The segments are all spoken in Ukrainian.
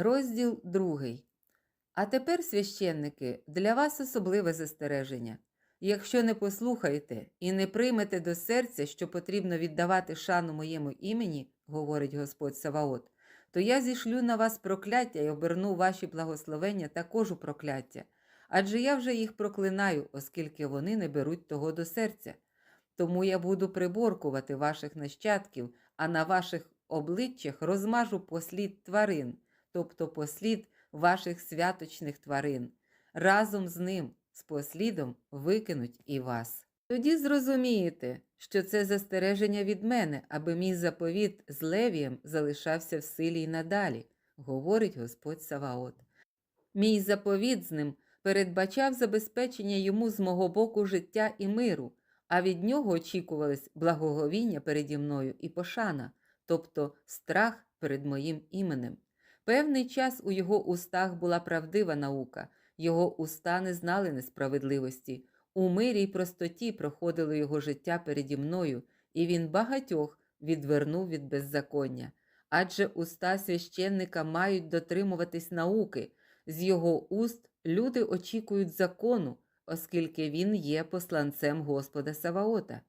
Розділ другий. А тепер, священники, для вас особливе застереження. Якщо не послухаєте і не приймете до серця, що потрібно віддавати шану моєму імені, говорить Господь Саваот, то я зішлю на вас прокляття і оберну ваші благословення також у прокляття. Адже я вже їх проклинаю, оскільки вони не беруть того до серця. Тому я буду приборкувати ваших нащадків, а на ваших обличчях розмажу послід тварин, тобто послід ваших святочних тварин. Разом з ним, з послідом, викинуть і вас. Тоді зрозумієте, що це застереження від мене, аби мій заповіт з Левієм залишався в силі й надалі, говорить Господь Саваот. Мій заповіт з ним передбачав забезпечення йому з мого боку життя і миру, а від нього очікувались благоговіння переді мною і пошана, тобто страх перед моїм іменем. Певний час у його устах була правдива наука, його уста не знали несправедливості. У мирі й простоті проходило його життя переді мною, і він багатьох відвернув від беззаконня. Адже уста священника мають дотримуватись науки, з його уст люди очікують закону, оскільки він є посланцем Господа Саваота.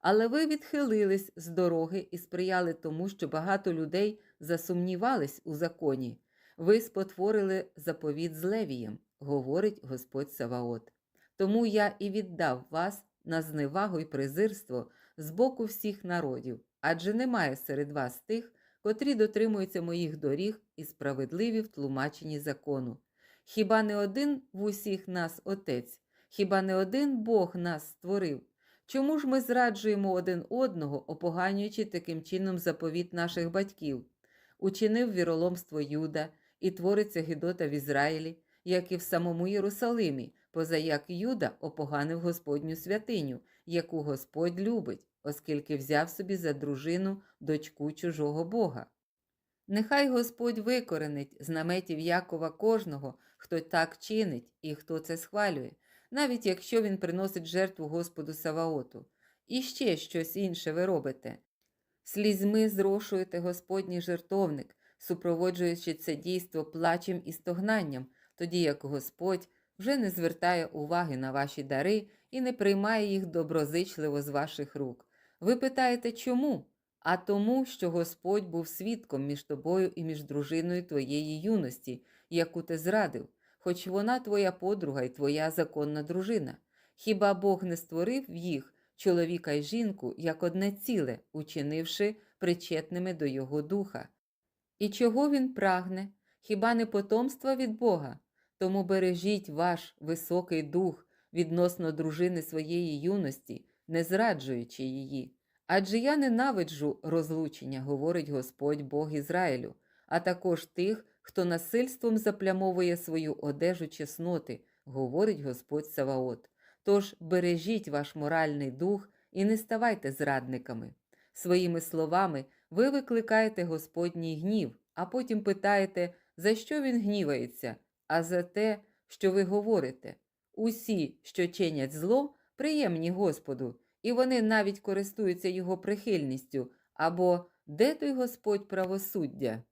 Але ви відхилились з дороги і сприяли тому, що багато людей засумнівались у законі. Ви спотворили заповіт з Левієм, говорить Господь Саваот. Тому я і віддав вас на зневагу й презирство з боку всіх народів, адже немає серед вас тих, котрі дотримуються моїх доріг і справедливі в тлумаченні закону. Хіба не один в усіх нас Отець, хіба не один Бог нас створив? Чому ж ми зраджуємо один одного, опоганюючи таким чином заповіт наших батьків? Учинив віроломство Юда і твориться Гідота в Ізраїлі, як і в самому Єрусалимі, позаяк Юда опоганив Господню святиню, яку Господь любить, оскільки взяв собі за дружину дочку чужого Бога. Нехай Господь викоренить з наметів Якова кожного, хто так чинить і хто це схвалює, навіть якщо він приносить жертву Господу Саваоту. І ще щось інше ви робите. Слізьми зрошуєте Господній жертовник, супроводжуючи це дійство плачем і стогнанням, тоді як Господь вже не звертає уваги на ваші дари і не приймає їх доброзичливо з ваших рук. Ви питаєте, чому? А тому, що Господь був свідком між тобою і між дружиною твоєї юності, яку ти зрадив, хоч вона твоя подруга і твоя законна дружина. Хіба Бог не створив їх, чоловіка й жінку, як одне ціле, учинивши причетними до Його духа? І чого він прагне? Хіба не потомства від Бога? Тому бережіть ваш високий дух відносно дружини своєї юності, не зраджуючи її. Адже я ненавиджу розлучення, говорить Господь Бог Ізраїлю, а також тих, хто насильством заплямовує свою одежу чесноти, говорить Господь Саваот. Тож бережіть ваш моральний дух і не ставайте зрадниками. Своїми словами ви викликаєте Господній гнів, а потім питаєте, за що він гнівається, а за те, що ви говорите. Усі, що чинять зло, приємні Господу, і вони навіть користуються його прихильністю, або де той Господь правосуддя?